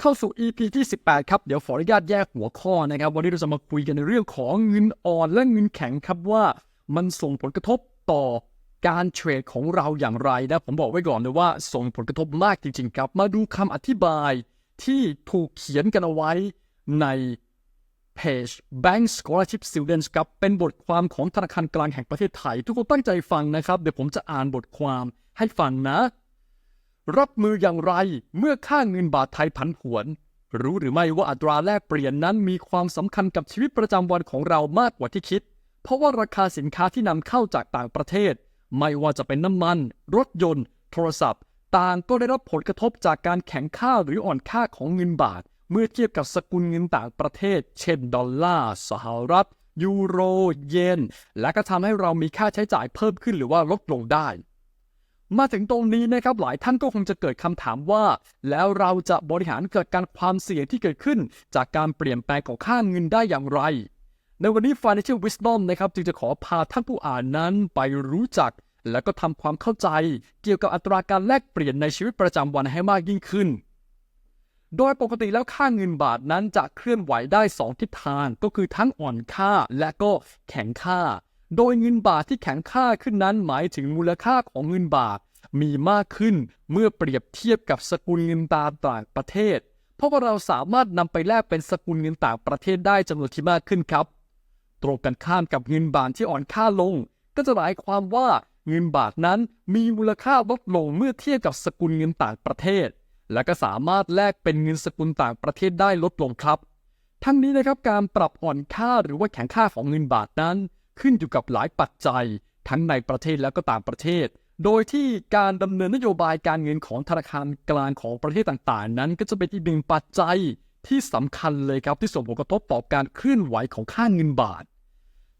เข้าสู่ EP ที่ 18 ครับ เดี๋ยวขออนุญาตแยกหัวข้อนะครับ วันนี้เราจะมาคุยกันในเรื่องของเงินอ่อนและเงินแข็งครับว่ามันส่งผลกระทบต่อการเทรดของเราอย่างไรนะผมบอกไว้ก่อนเลยว่าส่งผลกระทบมากจริง ๆ ครับ มาดูคำอธิบายที่ถูกเขียนกันเอาไว้ในเพจ Bank Scholarship Students ครับเป็นบทความของธนาคารกลางแห่งประเทศไทย ทุกคนตั้งใจฟังนะครับ เดี๋ยวผมจะอ่านบทความให้ฟังนะ รับมืออย่างไรเมื่อค่าเงินบาทไทยผันผวน รู้หรือไม่ว่าอัตราแลกเปลี่ยนนั้นมีความสำคัญกับชีวิตประจำวันของเรามากกว่าที่คิด เพราะว่าราคาสินค้าที่นำเข้าจากต่างประเทศ ไม่ว่าจะเป็นน้ำมัน รถยนต์ โทรศัพท์ ต่างก็ได้รับผลกระทบจากการแข็งค่าหรืออ่อนค่าของเงินบาท เมื่อเทียบกับสกุลเงินต่างประเทศ เช่น ดอลลาร์สหรัฐ ยูโร เยน และก็ทำให้เรามีค่าใช้จ่ายเพิ่มขึ้นหรือว่าลดลงได้ มาถึงตรงนี้นะครับหลายท่านก็คงจะเกิดคำถามว่า แล้วเราจะบริหารเกิดการความเสี่ยงที่เกิดขึ้น จากการเปลี่ยนแปลงของค่าเงินได้อย่างไร ในวันนี้ Financial Wisdom นะครับจึงจะขอพาท่านผู้อ่านนั้นไปรู้จัก และก็ทำความเข้าใจ เกี่ยวกับอัตราการแลกเปลี่ยนในชีวิตประจำวันให้มากยิ่งขึ้น โดยปกติแล้วค่าเงินบาทนั้นจะเคลื่อนไหวได้ 2 ทิศทางก็คือทั้งอ่อนค่าและก็แข็งค่า โดยเงินบาทที่แข็งค่าขึ้นนั้นหมายถึงมูลค่าของเงินบาทมีมากขึ้นเมื่อเปรียบเทียบกับสกุลเงินตาต่างประเทศ เพราะว่าเราสามารถนำไปแลกเป็นสกุลเงินต่างประเทศได้จำนวนที่มากขึ้นครับ ตรงกันข้ามกับเงินบาทที่อ่อนค่าลง ก็จะหมายความว่าเงินบาทนั้นมีมูลค่าลดลงเมื่อเทียบกับสกุลเงินต่างประเทศ และก็สามารถแลกเป็นเงินสกุลต่างประเทศได้ลดลงครับ ทั้งนี้นะครับการปรับอ่อนค่าหรือว่าแข็งค่าของเงินบาทนั้น ขึ้นอยู่กับหลายปัจจัย ทั้งในประเทศและก็ต่างประเทศ โดยที่การดำเนินนโยบายการเงินของธนาคารกลางของประเทศต่างๆ นั้น ก็จะเป็นอีกหนึ่งปัจจัยที่สำคัญเลยครับที่ส่งผลกระทบต่อการเคลื่อนไหวของค่าเงินบาท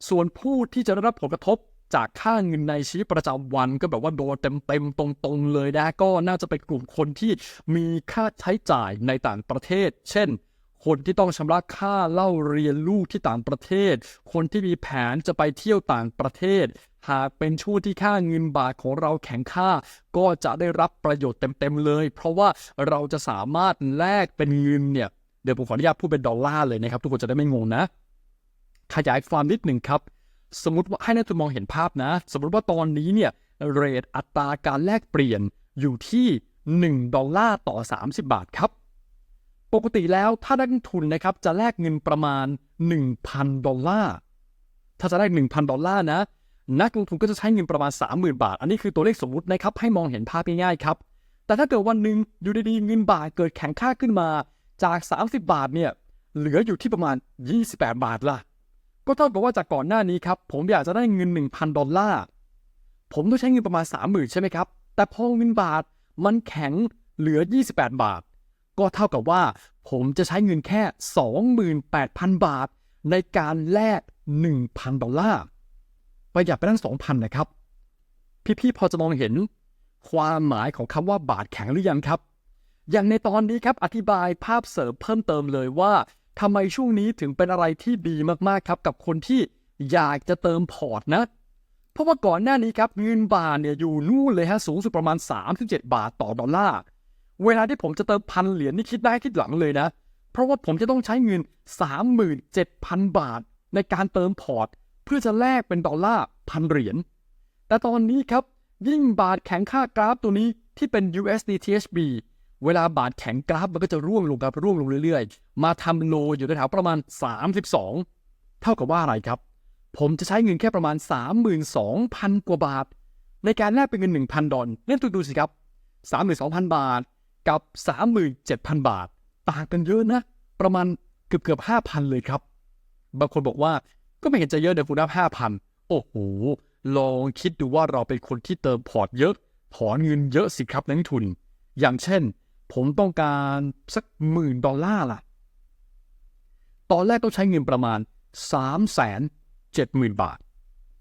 ส่วนผู้ที่จะได้รับผลกระทบจากค่าเงินในชีวิตประจำวันก็แบบว่าโดนเต็มๆตรงๆเลยนะก็น่าจะเป็นกลุ่มคนที่มีค่าใช้จ่ายในต่างประเทศ เช่น คนที่ต้องชำระค่าเล่าเรียนลูกที่ต่างประเทศ คนที่มีแผนจะไปเที่ยวต่างประเทศ หากเป็นช่วงที่ค่าเงินบาทของเราแข็งค่า ก็จะได้รับประโยชน์เต็มๆเลย เพราะว่าเราจะสามารถแลกเป็นเงินเนี่ย เดี๋ยวผมขออนุญาตพูดเป็นดอลลาร์เลยนะครับ ทุกคนจะได้ไม่งงนะ ขยายความนิดหนึ่งครับ สมมติว่าให้นักทุนมองเห็นภาพนะ สมมติว่าตอนนี้เนี่ยเรทอัตราการแลกเปลี่ยนอยู่ที่ 1 ดอลลาร์ต่อ 30 บาทครับ ปกติแล้วถ้านักลงทุนนะครับจะแลกเงินประมาณ 1,000 ดอลลาร์ ถ้าจะได้ 1,000 ดอลลาร์นะ นักลงทุนก็จะใช้เงินประมาณ 30,000 บาท อันนี้คือตัวเลขสมมตินะครับ ให้มองเห็นภาพง่ายๆครับ แต่ถ้าเกิดวันหนึ่งอยู่ดีๆเงินบาทเกิดแข็งค่าขึ้นมาจาก 30 บาทเนี่ยเหลืออยู่ที่ประมาณ 28 บาทล่ะก็เท่ากับว่าจากก่อนหน้านี้ครับผมอยากจะได้เงิน 1,000 ดอลลาร์ ผมต้องใช้เงินประมาณ 30,000 ใช่ไหมครับ แต่พอเงินบาทมันแข็งเหลือ 28 บาท ก็เท่ากับว่าผมจะใช้เงินแค่ 28,000 บาท ในการแลก 1,000 ดอลลาร์ ประหยัดไปตั้ง 2,000 นะครับ พี่ๆ พอจะมองเห็นความหมายของคำว่าบาทแข็งหรือยังครับ อย่างในตอนนี้ครับอธิบายภาพเสริมเพิ่มเติมเลยว่าทำไมช่วงนี้ถึงเป็นอะไรที่ดีมากๆครับกับคนที่อยากจะเติมพอร์ตนะ เพราะว่าก่อนหน้านี้ครับเงินบาทเนี่ยอยู่นู่นเลยฮะสูงสุดประมาณ 37 บาทต่อดอลลาร์ เวลาที่ผมจะเติมพันเหรียญนี่คิดได้คิดหลังเลยนะ เพราะว่าผมจะต้องใช้เงิน 37,000 บาท ในการเติมพอร์ต เพื่อจะแลกเป็นดอลลาร์พันเหรียญ แต่ตอนนี้ครับ ยิ่งบาทแข็งค่ากราฟตัวนี้ที่เป็น USD THB เวลาบาทแข็งกราฟมันก็จะร่วงลงครับร่วงลงเรื่อยๆ มาทำโลอยู่แถวประมาณ 32 เท่ากับว่าอะไรครับ ผมจะใช้เงินแค่ประมาณ 32,000 กว่าบาท ในการแลกเป็นเงิน 1,000 ดอลเล่นตัวดูสิครับ 32,000 บาท กับ 37,000 บาท ต่างกันเยอะนะ ประมาณเกือบเกือบ5,000 เลยครับ บางคนบอกว่าก็ไม่เห็นจะเยอะเดี๋ยวคุณนับ5,000 โอ้โห ลองคิดดูว่าเราเป็นคนที่เติมพอร์ตเยอะ ถอนเงินเยอะสิครับนักทุน อย่างเช่น ผมต้องการสักหมื่นดอลลาร์ล่ะ ตอนแรกต้องใช้เงินประมาณ 3 7 0 0 0 0 บาท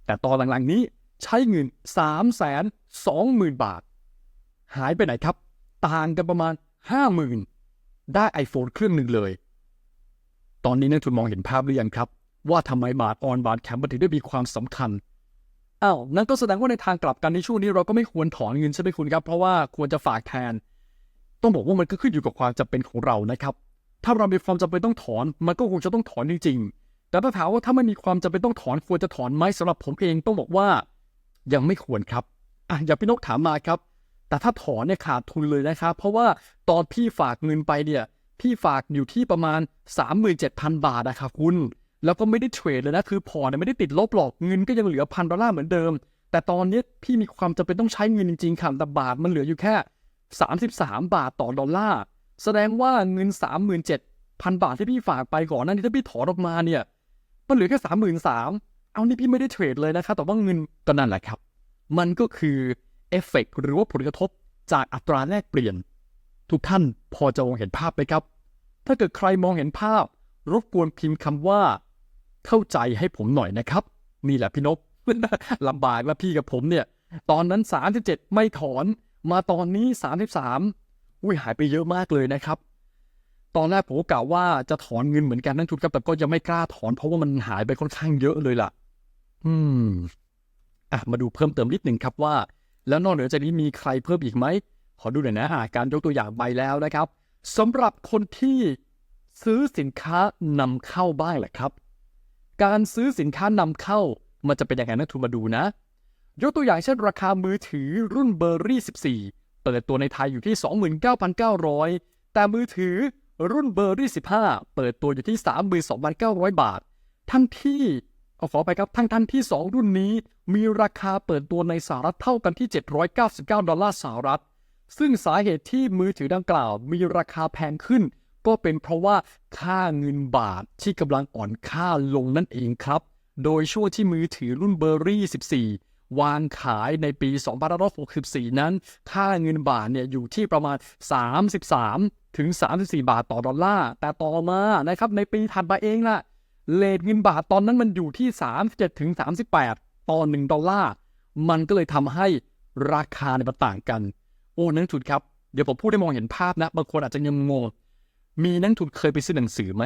แต่ตอนหลังๆนี้ใช้เงิน 3 2 0 0 0 0 บาท หายไปไหนครับ ต่างกันประมาณ50,000ได้ iPhone เครื่องหนึ่งเลย ตอนนี้นักทุนมองเห็นภาพหรือยังครับ ว่าทำไมบาทออนบาทแข็งมันถึงได้มีความสำคัญอ้าวนั่นก็แสดงว่าในทางกลับกันในช่วงนี้เราก็ไม่ควรถอนเงินใช่ไหมคุณครับ เพราะว่าควรจะฝากแทน ต้องบอกว่ามันก็ขึ้นอยู่กับความจำเป็นของเรานะครับ ถ้าเรามีความจำเป็นต้องถอน มันก็คงจะต้องถอนจริงๆ แต่ถ้าถามว่าถ้าไม่มีความจำเป็นต้องถอนควรจะถอนไหมสำหรับผมเองต้องบอกว่า ยังไม่ควรครับอะอย่าพี่นกถามมาครับ แต่ถ้าถอนเนี่ยขาดทุนเลยนะครับ เพราะว่าตอนพี่ฝากเงินไปเนี่ย พี่ฝากอยู่ที่ประมาณ 37,000 บาทนะครับคุณ แล้วก็ไม่ได้เทรดเลยนะ คือพอเนี่ยไม่ได้ติดลบหรอก เงินก็ยังเหลือพันดอลลาร์เหมือนเดิม แต่ตอนนี้พี่มีความจำเป็นต้องใช้เงินจริงๆค่ะแต่บาทมันเหลืออยู่แค่ 33 บาทต่อดอลลาร์ แสดงว่าเงิน 37,000 บาทที่พี่ฝากไปก่อนหน้นี้ถ้าพี่ถอนออกมาเนี่ย มันเหลือแค่33,000เอานี่พี่ไม่ได้เทรดเลยนะครับ แต่ว่าเงินก็นั่นแหละครับ มันก็คือ เอฟเฟกหรือว่าผลกระทบจากอัตราแลกเปลี่ยน ทุกท่านพอจะมองเห็นภาพไหมครับ ถ้าเกิดใครมองเห็นภาพ รบกวนพิมพ์คำว่า เข้าใจให้ผมหน่อยนะครับ นี่แหละพี่นกลำบากแล้วพี่กับผมเนี่ย ตอนนั้น 37 ไม่ถอนมาตอนนี้ 33อุ้ยหายไปเยอะมากเลยนะครับ ตอนแรกผมก็กล่าวว่าจะถอนเงินเหมือนกันนั่นทุนครับแต่ก็ยังไม่กล้าถอนเพราะว่ามันหายไปค่อนข้างเยอะเลยล่ะ อืมอะมาดูเพิ่มเติมนิดหนึ่งครับว่า แล้วนอกเหนือจากนี้มีใครเพิ่มอีกไหม ขอดูหน่อยนะะการยกตัวอย่างใบแล้วนะครับสำหรับคนที่ซื้อสินค้านำเข้าบ้างแหละครับ การซื้อสินค้านำเข้ามันจะเป็นยังไงนะทุนมาดูนะ ยกตัวอย่างเช่นราคามือถือรุ่นเบอร์รี่14 เปิดตัวในไทยอยู่ที่ 29,900 แต่มือถือรุ่นเบอร์รี่15 เปิดตัวอยู่ที่ 32,900 บาท ทั้งที่ เอาขอไปครับทั้งท่านที่ 2 รุ่นนี้มีราคาเปิดตัวในสหรัฐเท่ากันที่ 799 ดอลลาร์สหรัฐ ซึ่งสาเหตุที่มือถือดังกล่าว มีราคาแพงขึ้น ก็เป็นเพราะว่าค่าเงินบาทที่กำลังอ่อนค่าลงนั่นเองครับ โดยช่วงที่มือถือรุ่นเบอร์รี่ 14วางขายในปี 2564 นั้น ค่าเงินบาทเนี่ยอยู่ที่ประมาณ 33 ถึง 34 บาทต่อดอลลาร์ แต่ต่อมานะครับในปีถัดมาเองล่ะ เลทเงินบาทตอนนั้นมันอยู่ที่ 37ถึง38 ต่อ 1 ดอลลาร์ มันก็เลยทำให้ราคาเนี่ยมันต่างกัน โอ้นักลงทุนครับ เดี๋ยวผมพูดให้มองเห็นภาพนะ บางคนอาจจะยังงง มีนักลงทุนเคยไปซื้อหนังสือไหม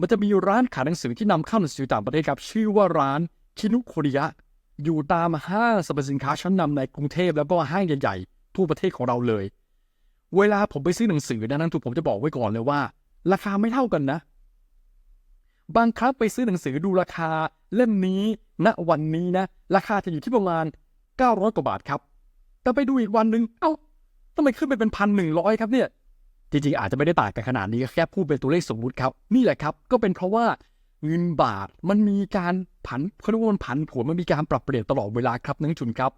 มันจะมีร้านขายหนังสือที่นำเข้าหนังสือต่างประเทศครับ ชื่อว่าร้านคินุโคริยะ อยู่ตามห้างสรรพสินค้าชั้นนำในกรุงเทพแล้วก็ห้างใหญ่ๆทั่วประเทศของเราเลย เวลาผมไปซื้อหนังสือนะนักลงทุนผมจะบอกไว้ก่อนเลยว่า ราคาไม่เท่ากันนะ บางครั้งไปซื้อหนังสือดูราคาเล่มนี้ณวันนี้นะ ราคาจะอยู่ที่ประมาณ 900 กว่าบาทครับ แต่ไปดูอีกวันหนึ่งเอ้าทำไมขึ้นไปเป็นพันหนึ่งร้อยครับเนี่ย จริงๆ อาจจะไม่ได้ต่างกันขนาดนี้แค่พูดเป็นตัวเลขสมมุติครับ นี่แหละครับ ก็เป็นเพราะว่าเงินบาทมันมีการผันเขาเรียกว่ามันผันผวนมันมีการปรับเปลี่ยนตลอดเวลาครับนักลงทุนครับ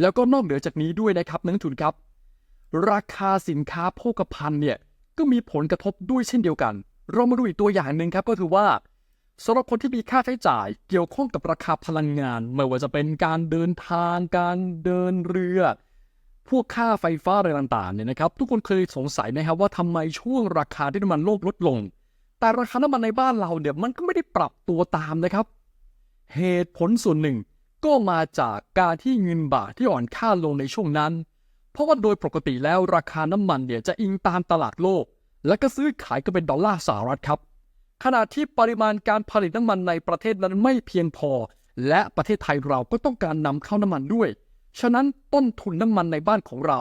แล้วก็นอกเหนือจากนี้ด้วยนะครับนักลงทุนครับ ราคาสินค้าโภคภัณฑ์เนี่ยก็มีผลกระทบด้วยเช่นเดียวกัน เรามาดูอีกตัวอย่างหนึ่งครับก็คือว่าสำหรับคนที่มีค่าใช้จ่ายเกี่ยวข้องกับราคาพลังงาน ไม่ว่าจะเป็นการเดินทาง การเดินเรือ พวกค่าไฟฟ้าอะไรต่างๆเนี่ยนะครับ ทุกคนเคยสงสัยนะครับว่าทำไมช่วงราคาที่น้ำมันโลกลดลง แต่ราคาน้ำมันในบ้านเราเนี่ยมันก็ไม่ได้ปรับตัวตามนะครับ เหตุผลส่วนหนึ่งก็มาจากการที่เงินบาทที่อ่อนค่าลงในช่วงนั้น เพราะว่าโดยปกติแล้วราคาน้ำมันเนี่ยจะอิงตามตลาดโลก และก็ซื้อขายก็เป็นดอลลาร์สหรัฐครับ ขณะที่ปริมาณการผลิตน้ำมันในประเทศนั้นไม่เพียงพอ และประเทศไทยเราก็ต้องการนำเข้าน้ำมันด้วย ฉะนั้นต้นทุนน้ำมันในบ้านของเรา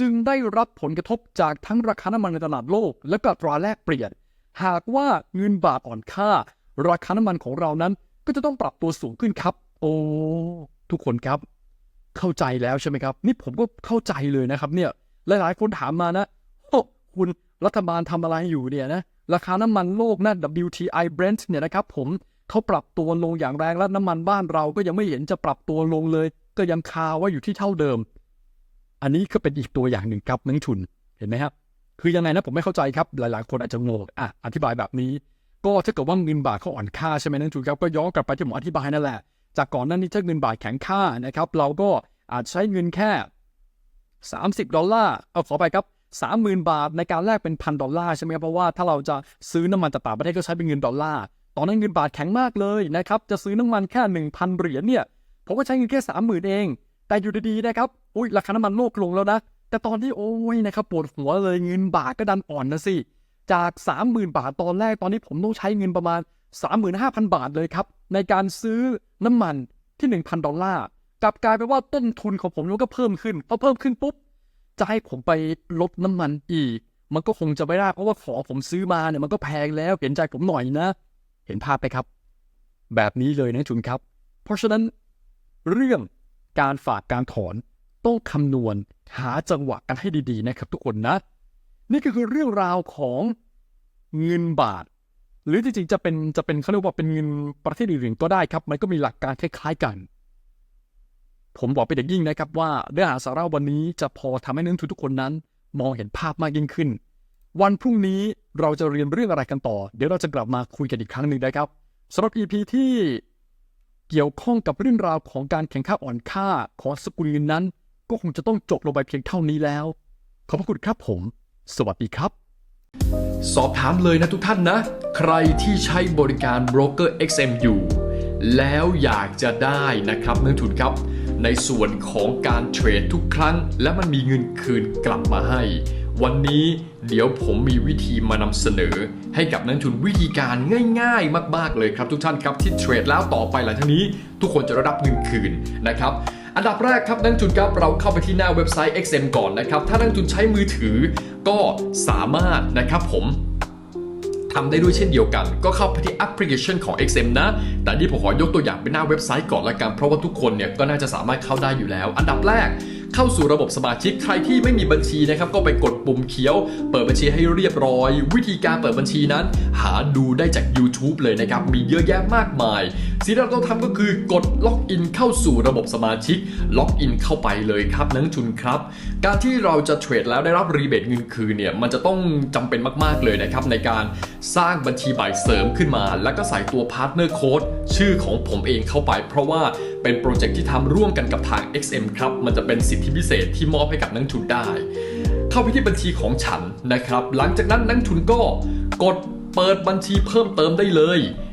จึงได้รับผลกระทบจากทั้งราคาน้ำมันในตลาดโลก และก็ตราแลกเปลี่ยน หากว่าเงินบาทอ่อนค่า ราคาน้ำมันของเรานั้นก็จะต้องปรับตัวสูงขึ้นครับ โอ้ทุกคนครับ เข้าใจแล้วใช่ไหมครับ นี่ผมก็เข้าใจเลยนะครับ เนี่ยหลายๆคนถามมานะโอ้คุณ รัฐบาลทำอะไรอยู่เนี่ยนะราคาน้ำมันโลกนะ WTI Brent เนี่ยนะครับผมเขาปรับตัวลงอย่างแรงและน้ำมันบ้านเราก็ยังไม่เห็นจะปรับตัวลงเลย ก็ยังคาว่าอยู่ที่เท่าเดิม อันนี้ก็เป็นอีกตัวอย่างหนึ่งครับนักทุนเห็นไหมครับคือยังไงนะผมไม่เข้าใจครับหลายๆ คนอาจจะงงอะอธิบายแบบนี้ ก็ถ้าเกิดว่าเงินบาทเขาอ่อนค่าใช่ไหมนักทุนครับก็ย้อนกลับไปที่ผมอธิบายนั่นแหละจากก่อนหน้านี้ถ้าเงินบาทแข็งค่านะครับ เราก็อาจใช้เงินแค่ 30 ดอลลาร์เอาขอไปครับ 30,000 บาทในการแลกเป็นพันดอลลาร์ใช่ไหมครับเพราะว่าถ้าเราจะซื้อน้ำมันจากต่างประเทศก็ใช้เป็นเงินดอลลาร์ตอนนั้นเงินบาทแข็งมากเลยนะครับจะซื้อน้ำมันแค่ 1,000 เหรียญเนี่ยผมก็ใช้เงินแค่30,000 เอง แต่อยู่ดีๆนะครับอุ้ยราคาน้ำมันโลกลงแล้วนะแต่ตอนที่โอ้ยนะครับปวดหัวเลยเงินบาทก็ดันอ่อนนะสิจาก 30,000 บาทตอนแรกตอนนี้ผมต้องใช้เงินประมาณ 35,000 บาทเลยครับในการซื้อน้ำมันที่ 1,000 ดอลลาร์กลับกลายเป็นว่าต้นทุนของผมมันก็เพิ่มขึ้นพอเพิ่มขึ้นปุ๊บ จะให้ผมไปลดน้ำมันอีก มันก็คงจะไม่ได้เพราะว่าของผมซื้อมาเนี่ยมันก็แพงแล้วเห็นใจผมหน่อยนะ เห็นภาพไหมครับ แบบนี้เลยนะทุนครับ เพราะฉะนั้นเรื่องการฝากการถอนต้องคำนวณหาจังหวะกันให้ดีๆนะครับทุกคนนะ นี่ก็คือเรื่องราวของเงินบาท หรือจริงๆจะเป็นจะเป็นเขาเรียกว่าเป็นเงินประเทศอื่นๆก็ได้ครับ มันก็มีหลักการคล้ายๆกัน ผมบอกเป็นอย่างยิ่งนะครับว่าเนื้อหาสาระวันนี้จะพอทำให้นักทุนทุกคนนั้น มองเห็นภาพมากยิ่งขึ้น วันพรุ่งนี้เราจะเรียนเรื่องอะไรกันต่อ เดี๋ยวเราจะกลับมาคุยกันอีกครั้งหนึ่งนะครับสำหรับ EP ที่เกี่ยวข้องกับเรื่องราวของการแข่งข้าอ่อนค่าของสกุลเงินนั้น ก็คงจะต้องจบลงไปเพียงเท่านี้แล้ว ขอบพระคุณครับผม สวัสดีครับ สอบถามเลยนะทุกท่านนะ ใครที่ใช้บริการโบรกเกอร์ XM อยู่แล้วอยากจะได้นะครับนักทุนครับ ในส่วนของการเทรดทุกครั้ง และมันมีเงินคืนกลับมาให้ วันนี้เดี๋ยวผมมีวิธีมานำเสนอ ให้กับนักทุนวิธีการง่ายๆ มากๆเลยครับทุกท่านครับที่เทรดแล้วต่อไปหลังจากนี้ทุกคนจะได้รับเงินคืนนะครับอันดับแรกครับนักทุนครับเราเข้าไปที่หน้าเว็บไซต์ XM ก่อนนะครับถ้านักทุนใช้มือถือก็สามารถนะครับผม ทำได้ด้วยเช่นเดียวกัน ก็เข้าไปที่แอปพลิเคชันของ XM นะ แต่นี่ผมขอยกตัวอย่างเป็นหน้าเว็บไซต์ก่อนละกัน เพราะว่าทุกคนเนี่ยก็น่าจะสามารถเข้าได้อยู่แล้ว อันดับแรกเข้าสู่ระบบสมาชิกใครที่ไม่มีบัญชีนะครับก็ไปกดปุ่มเขียว เปิดบัญชีให้เรียบร้อย วิธีการเปิดบัญชีนั้น หาดูได้จาก YouTube เลยนะครับมีเยอะแยะมากมาย สิ่งที่เราต้องทำก็คือกดล็อกอินเข้าสู่ระบบสมาชิก ล็อกอินเข้าไปเลยครับนักทุนครับ การที่เราจะเทรดแล้วได้รับรีเบทเงินคืนเนี่ยมันจะต้องจำเป็นมาก ๆ เลยนะครับ ในการสร้างบัญชีใบเสริมขึ้นมา แล้วก็ใส่ตัวพาร์ทเนอร์โค้ดชื่อของผมเองเข้าไป เพราะว่าเป็นโปรเจกต์ที่ทำร่วมกันกับทาง XM ครับ มันจะเป็นสิทธิพิเศษที่มอบให้กับนักทุนได้ เข้าไปที่บัญชีของฉันนะครับ หลังจากนั้นนักทุนก็กดเปิดบัญชีเพิ่มเติมได้เลย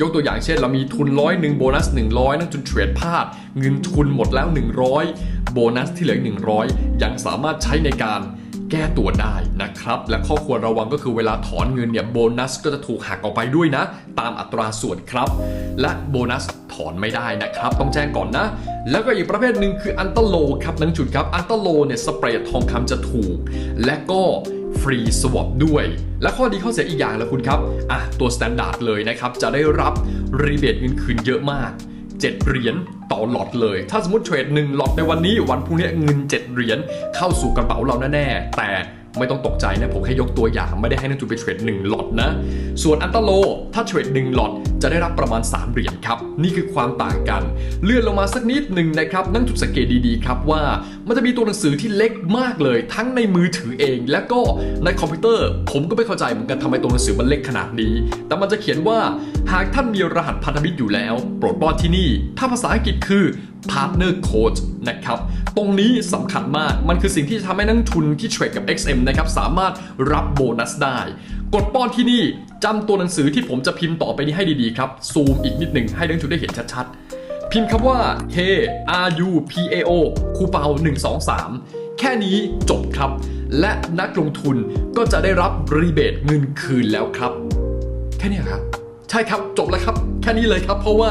ยกตัวอย่างเช่น เรามีทุนร้อยหนึ่งโบนัส 100 นั่งจนเทรดพลาด เงินทุนหมดแล้ว 100 โบนัสที่เหลืออีก100 ยังสามารถใช้ในการแก้ตัวได้นะครับ และข้อควรระวังก็คือเวลาถอนเงินเนี่ยโบนัสก็จะถูกหักออกไปด้วยนะ ตามอัตราส่วนครับ และโบนัสถอนไม่ได้นะครับ ต้องแจ้งก่อนนะ แล้วก็อีกประเภทหนึ่งคืออันเตโลครับนังจุดครับอันเตโลเนี่ยสเปรดทองคำจะถูก และก็ ฟรีสวอปด้วย และข้อดีข้อเสียอีกอย่างละคุณครับอะตัวสแตนดาร์ดเลยนะครับ จะได้รับรีเบทเงินคืนเยอะมาก 7 เหรียญต่อหลอดเลย ถ้าสมมติเทรด1หลอดในวันนี้วันพรุ่งนี้เงิน 7 เหรียญเข้าสู่กระเป๋าเราแน่ๆแต่ ไม่ต้องตกใจนะผมแค่ยกตัวอย่างไม่ได้ให้นักทุนไปเทรด1หลอดนะ ส่วนอันตโล ถ้าเทรด1หลอดจะได้รับประมาณ 3 เหรียญครับ นี่คือความต่างกัน เลื่อนลงมาสักนิดหนึ่งนะครับ นั่งจุดสังเกตดีๆครับว่า มันจะมีตัวหนังสือที่เล็กมากเลย ทั้งในมือถือเอง และก็ในคอมพิวเตอร์ ผมก็ไม่เข้าใจเหมือนกันทำไมตัวหนังสือมันเล็กขนาดนี้ แต่มันจะเขียนว่าหากท่านมีรหัสพันธมิตรอยู่แล้ว โปรดป้อนที่นี่ ถ้าภาษาอังกฤษคือ Partner Code นะครับ ตรงนี้สำคัญมาก มันคือสิ่งที่จะทำให้นักทุนที่เทรดกับ XM นะครับ สามารถรับโบนัสได้ กดป้อนที่นี่จำตัวหนังสือที่ผมจะพิมพ์ต่อไปนี้ให้ดี ๆ ครับ ซูมอีกนิดหนึ่งให้นักทุนได้เห็นชัด ๆ พิมพ์คำว่า K R U P A O คูเปา123 แค่นี้จบครับ และนักลงทุนก็จะได้รับรีเบทเงินคืนแล้วครับ แค่นี้ครับ ใช่ครับจบแล้วครับ แค่นี้เลยครับ เพราะว่า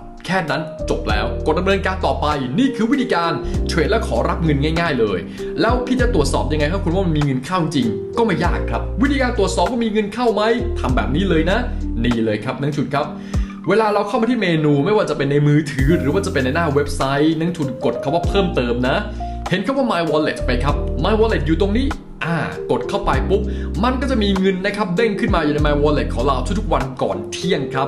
ค่ค่นั้นจบแล้วกดดำเนินการต่อไป นี่คือวิธีการเทรดและขอรับเงินง่าย ๆ เลย แล้วพี่จะตรวจสอบยังไงครับคุณว่ามันมีเงินเข้าจริง ก็ไม่ยากครับ วิธีการตรวจสอบว่ามีเงินเข้าไหมทำแบบนี้เลยนะ นี่เลยครับนังชุดครับเวลาเราเข้ามาที่เมนูไม่ว่าจะเป็นในมือถือ หรือว่าจะเป็นในหน้าเว็บไซต์นังชุดกดคำว่าเพิ่มเติมนะ เห็นคำว่า My Wallet ไปครับ My Wallet อยู่ตรงนี้อ่ากดเข้าไปปุ๊บ มันก็จะมีเงินนะครับเด้งขึ้นมาอยู่ใน My Wallet ของเราทุกๆวันก่อนเที่ยงครับ